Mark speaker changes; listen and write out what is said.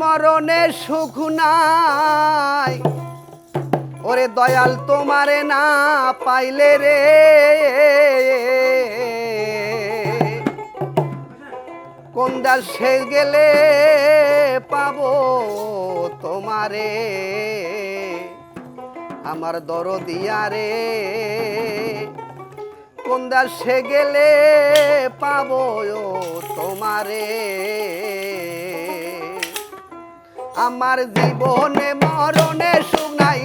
Speaker 1: মরণে সুখ নাই। ওরে দয়াল, তোমারে না পাইলে রে। কোন দাল সে গেলে পাবো তোমারে? আমার দর দিয়া রে কোন দাল সে গেলে পাবো তোমারে? আমার জীবনে মরণে শুনাই